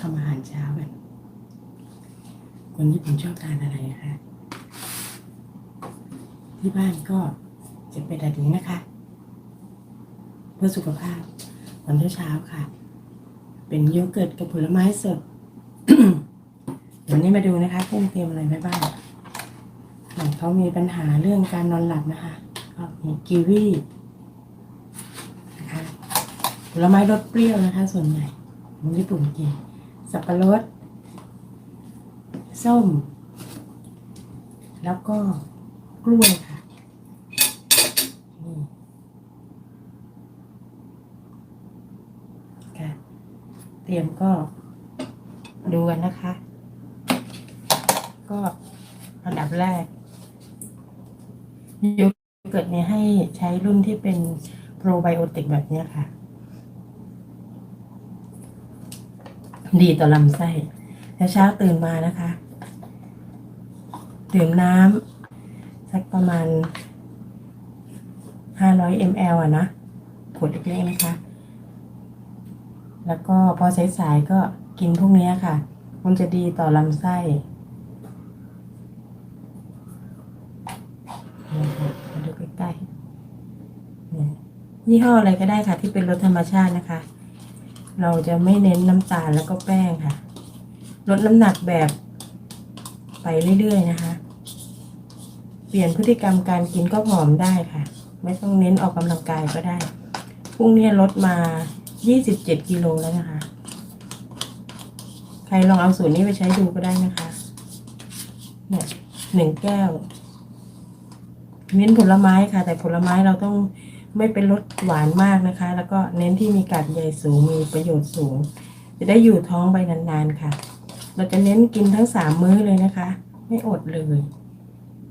ทำอาหารเช้ากันคนญี่ปุ่นชอบทานอะไรนะคะ ที่บ้านก็จะเป็นแบบนี้นะคะ เพื่อสุขภาพตอนเช้าๆค่ะ เป็นโยเกิร์ตกับผลไม้สดเดี๋ยวนี้มาดูนะคะกุ้งเตรียมอะไรไว้บ้างอย่างเขามีปัญหาเรื่องการนอนหลับนะคะ ก็มีกีวีนะคะผลไม้รสเปรี้ยวนะคะ ส่วนใหญ่ของญี่ปุ่นกิน สับปะรด ส้ม แล้วก็กล้วยค่ะนี่ค่ะ เตรียมก็ดูกันนะคะ ก็อันดับแรกโยเกิร์ตเนี่ยให้ใช้รุ่นที่เป็นโปรไบโอติกแบบเนี้ยค่ะ ดีต่อลำไส้แล้วเช้าตื่นมานะคะ ดื่มน้ำสักประมาณ 500 ml อะนะขวดเล็กๆนะคะ แล้วก็พอสายๆก็กินพวกนี้ค่ะ มันจะดีต่อลำไส้มาดูใกล้ๆยี่ห้ออะไรก็ได้ค่ะที่เป็นรสธรรมชาตินะคะ เราจะไม่เน้นน้ำตาลแล้วก็แป้งค่ะ ลดน้ำหนักแบบไปเรื่อยๆนะคะ เปลี่ยนพฤติกรรมการกินก็ผอมได้ค่ะ ไม่ต้องเน้นออกกำลังกายก็ได้พรุ่งนี้ลดมา 27 กิโลแล้วนะคะ ใครลองเอาสูตรนี้ไปใช้ดูก็ได้นะคะ เนี่ยหนึ่งแก้ว เน้นผลไม้ค่ะ แต่ผลไม้เราต้อง ไม่เป็นรสหวานมากนะคะ แล้วก็เน้นที่มีกากใยสูงมีประโยชน์สูง จะได้อยู่ท้องไปนานๆค่ะ เราจะเน้นกินทั้งสามมื้อเลยนะคะ ไม่อดเลย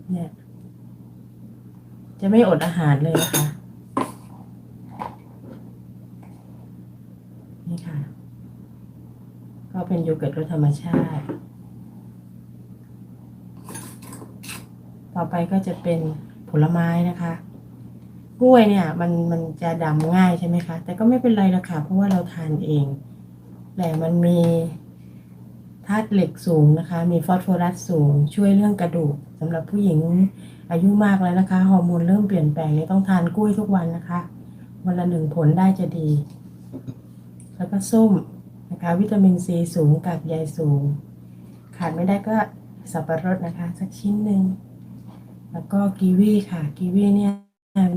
เนี่ย จะไม่อดอาหารเลยนะคะนี่ค่ะ ก็เป็นโยเกิร์ตรสธรรมชาติ ต่อไปก็จะเป็นผลไม้นะคะ กล้วยเนี่ยมันมันจะดำง่ายใช่ไหมคะ แต่ก็ไม่เป็นไรละค่ะ เพราะว่าเราทานเองแต่มันมีธาตุเหล็กสูงนะคะ มีฟอสฟอรัสสูง ช่วยเรื่องกระดูกสำหรับผู้หญิงอายุมากแล้วนะคะ ฮอร์โมนเริ่มเปลี่ยนแปลงเนี่ยต้องทานกล้วยทุกวันนะคะ วันละหนึ่งผลได้จะดี แล้วก็ส้มนะคะ วิตามินซีสูงกากใยสูง ขาดไม่ได้ก็สับปะรดนะคะ สักชิ้นหนึ่ง แล้วก็กีวีค่ะ กีวีเนี่ย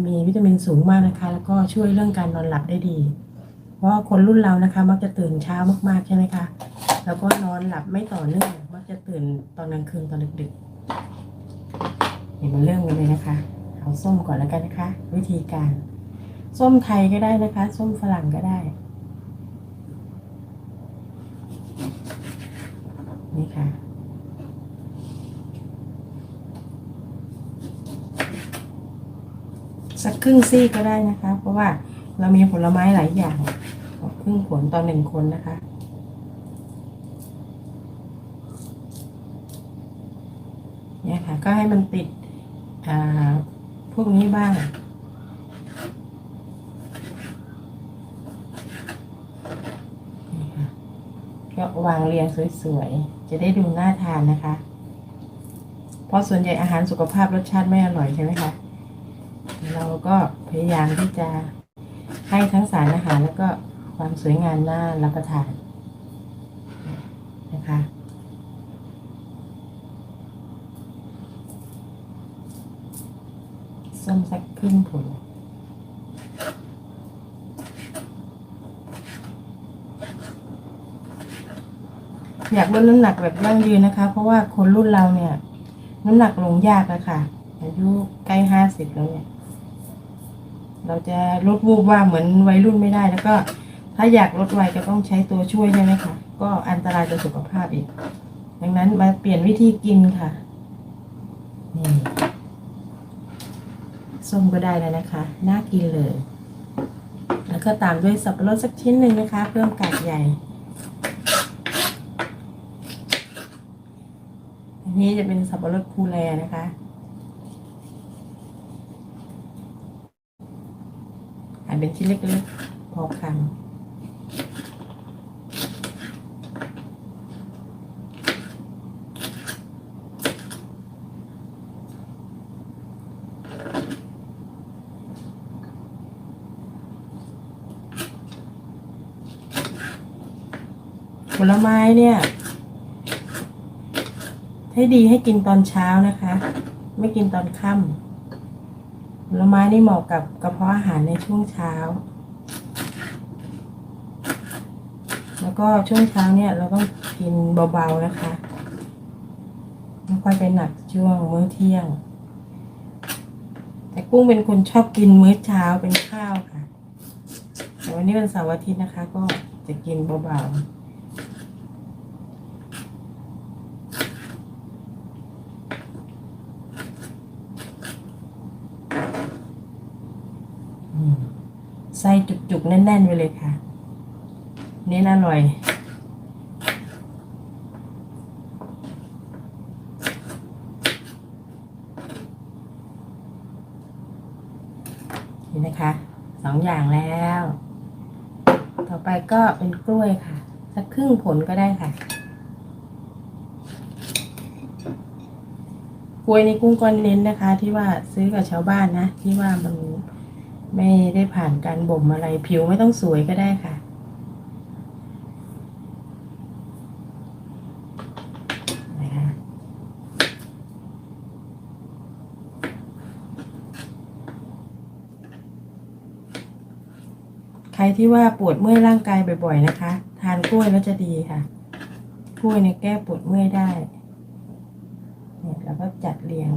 มี วิตามินสูงมากนะคะ แล้วก็ช่วยเรื่องการนอนหลับได้ดี เพราะคนรุ่นเรานะคะ มักจะตื่นเช้ามากๆใช่ไหมคะแล้วก็นอนหลับไม่ต่อเนื่องมักจะตื่นตอนกลางคืนตอนดึกๆเดี๋ยวมาเริ่มกันเลยนะคะเอาส้มก่อนแล้วกันนะคะ วิธีการ ส้มไทยก็ได้นะคะ ส้มฝรั่งก็ได้ นี่ค่ะ สักครึ่งซี่ก็ได้นะคะ เพราะว่าเรามีผลไม้หลายอย่างครึ่งผลต่อหนึ่งคนนะคะเนี่ยค่ะก็ให้มันติดพวกนี้บ้างก็วางเรียงสวยๆ จะได้ดูน่าทานนะคะ เพราะส่วนใหญ่อาหารสุขภาพรสชาติไม่อร่อยใช่ไหมคะ ก็พยายามที่จะให้ทั้งสารอาหารแล้วก็ความสวยงามน่ารับประทานนะคะส้มสักครึ่งผลอยากลดน้ำหนักแบบยั่งยืนนะคะ เพราะว่าคนรุ่นเราเนี่ย น้ำหนักลงยากอะค่ะอายุใกล้ห้าสิบแล้วเนี่ย เราจะลดวูบว่าเหมือนวัยรุ่นไม่ได้ แล้วก็ถ้าอยากลดไวก็ต้องใช้ตัวช่วยใช่ไหมคะก็อันตรายต่อสุขภาพอีก ดังนั้นมาเปลี่ยนวิธีกินค่ะนี่ส้มก็ได้แล้วนะคะ น่ากินเลย แล้วก็ตามด้วยสับปะรดสักชิ้นหนึ่งนะคะ เพิ่มกากใยอันนี้จะเป็นสับปะรดภูแลนะคะ เป็นชิ้นเล็กๆพอคำผลไม้เนี่ย ให้ดีให้กินตอนเช้านะคะ ไม่กินตอนค่ำ ผลไม้นี่เหมาะกับกระเพาะอาหารในช่วงเช้า แล้วก็ช่วงเช้าเนี่ยเราต้องกินเบาๆนะคะ ไม่ค่อยไปหนักช่วงมื้อเที่ยง แต่กุ้งเป็นคนชอบกินมื้อเช้าเป็นข้าวค่ะ แต่วันนี้เป็นเสาร์อาทิตย์นะคะ ก็จะกินเบาๆ ไส้จุกๆ แน่นๆไปเลยค่ะ เน้นอร่อยนี่นะคะสองอย่างแล้ว ต่อไปก็เป็นกล้วยค่ะ สักครึ่งผลก็ได้ค่ะกล้วยในกุ้งก้อนเน้นนะคะ ที่ว่าซื้อกับชาวบ้านนะ ที่ว่ามัน ไม่ได้ผ่านการบ่มอะไรผิวไม่ต้องสวยก็ได้ค่ะ นะคะใครที่ว่าปวดเมื่อยร่างกายบ่อยๆนะคะ ทานกล้วยแล้วจะดีค่ะ กล้วยเนี่ยแก้ปวดเมื่อยได้ เนี่ยแล้วก็จัดเรียง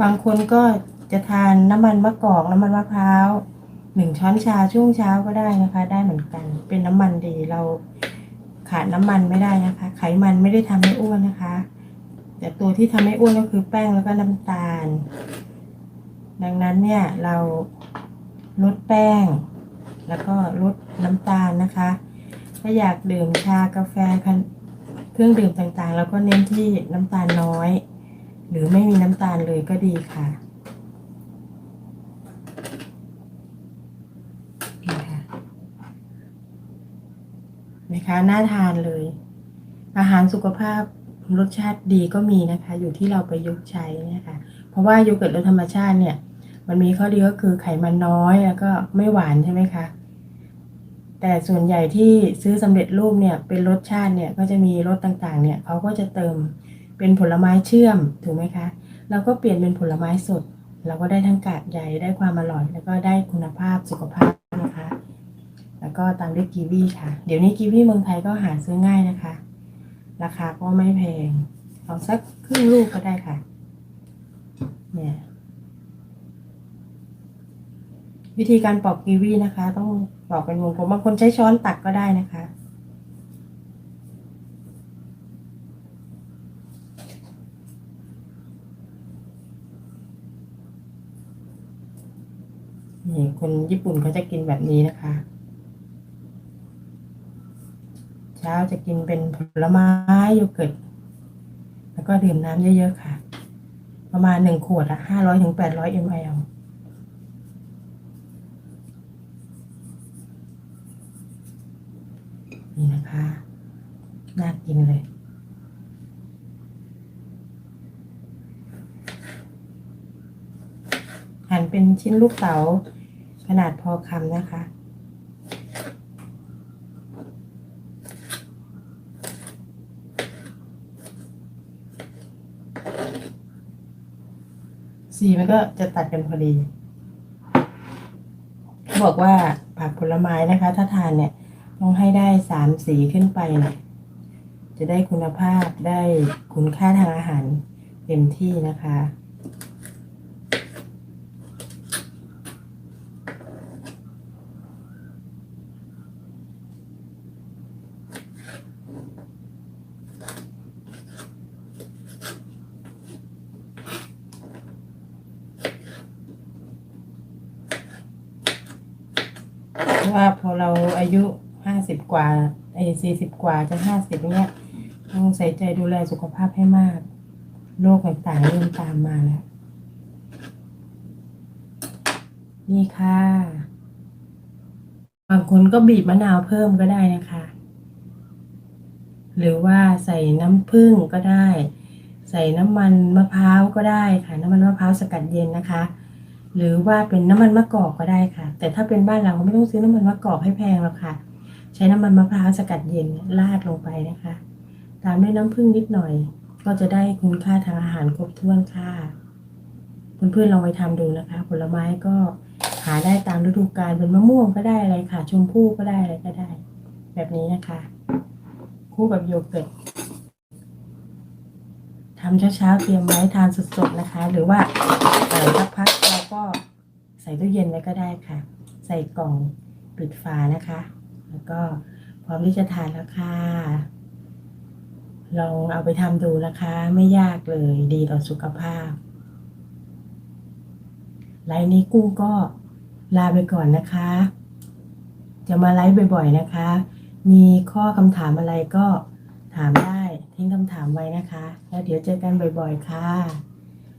บางคนก็จะทานน้ำมันมะกอกน้ำมันมะพร้าวหนึ่งช้อนชาช่วงเช้าก็ได้นะคะ ได้เหมือนกัน เป็นน้ำมันดีเราขาดน้ำมันไม่ได้นะคะ ไขมันไม่ได้ทำให้อ้วนนะคะ แต่ตัวที่ทำให้อ้วนก็คือแป้งแล้วก็น้ำตาล ดังนั้นเนี่ยเราลดแป้ง แล้วก็ลดน้ำตาลนะคะ ถ้าอยากดื่มชากาแฟคันเครื่องดื่มต่างๆแล้วก็เน้นที่น้ำตาลน้อย รือไม่มีน้ำตาลเลยก็ดีค่ะนี่ค่ะนะคะน่าทานเลย อาหารสุขภาพรสชาติดีก็มีนะคะ อยู่ที่เราไปยุกใช้นะคะเพราะว่าโยเกิร์ตรสธรรมชาติเนี่ย มันมีข้อดีก็คือไขมันน้อยแล้วก็ไม่หวานใช่ไหมคะแต่ส่วนใหญ่ที่ซื้อสำเร็จรูปเนี่ยเป็นรสชาติเนี่ยก็จะมีรสต่างๆ เนี่ยเขาก็จะเติม เป็นผลไม้เชื่อมถูกไหมคะ เราก็เปลี่ยนเป็นผลไม้สด เราก็ได้ทั้งกากใยได้ความอร่อย แล้วก็ได้คุณภาพสุขภาพนะคะ แล้วก็ตามด้วยกีวีค่ะ เดี๋ยวนี้กีวีเมืองไทยก็หาซื้อง่ายนะคะ ราคาก็ไม่แพงเอาสักครึ่งลูกก็ได้ค่ะ เนี่ยวิธีการปอกกีวีนะคะ ต้องปอกเป็นวงกลมบางคนใช้ช้อนตักก็ได้นะคะ นี่คนญี่ปุ่นเขาจะกินแบบนี้นะคะ เช้าจะกินเป็นผลไม้โยเกิร์ตแล้วก็ดื่มน้ำเยอะๆค่ะ ประมาณหนึ่งขวดอะห้าร้อยถึงแปดร้อยมลนี่นะคะ น่ากินเลยหั่นเป็นชิ้นลูกเต๋า ขนาดพอคำนะคะ สีมันก็จะตัดกันพอดีเขาบอกว่าผักผลไม้นะคะ ถ้าทานเนี่ย ต้องให้ได้สามสีขึ้นไปเนี่ยจะได้คุณภาพได้คุณค่าทางอาหารเต็มที่นะคะ ว่าพอเราอายุห้าสิบกว่าไอ้สี่สิบกว่าจะห้าสิบเนี้ยต้องใส่ใจดูแลสุขภาพให้มากโรคต่างๆเริ่มตามมาแล้ว นี่ค่ะบางคนก็บีบมะนาวเพิ่มก็ได้นะคะ หรือว่าใส่น้ำผึ้งก็ได้ ใส่น้ำมันมะพร้าวก็ได้ค่ะ น้ำมันมะพร้าวสกัดเย็นนะคะ หรือว่าเป็นน้ำมันมะกอกก็ได้ค่ะ แต่ถ้าเป็นบ้านเราไม่ต้องซื้อน้ำมันมะกอกให้แพงหรอกค่ะ ใช้น้ำมันมะพร้าวสกัดเย็นราดลงไปนะคะ ตามด้วยน้ำผึ้งนิดหน่อย ก็จะได้คุณค่าทางอาหารครบถ้วนค่ะเพื่อนๆลองไปทำดูนะคะ ผลไม้ก็หาได้ตามฤดูกาลเป็นมะม่วงก็ได้อะไรค่ะ ชมพู่ก็ได้อะไรก็ได้ แบบนี้นะคะ คู่กับโยเกิร์ตทำเช้าๆเตรียมไว้ทานสดๆนะคะ หรือว่าเอ่อสักพัก ก็ใส่ตู้เย็นไว้ก็ได้ค่ะ ใส่กล่องปิดฝานะคะ แล้วก็พร้อมที่จะทานแล้วค่ะ ลองเอาไปทำดูนะคะ ไม่ยากเลยดีต่อสุขภาพไลฟ์นี้กุ้งก็ลาไปก่อนนะคะ จะมาไลฟ์บ่อยๆนะคะ มีข้อคำถามอะไรก็ถามได้ทิ้งคำถามไว้นะคะ แล้วเดี๋ยวเจอกันบ่อยๆค่ะ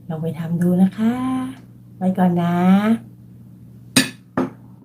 ลองไปทำดูนะคะ ไปก่อนนะ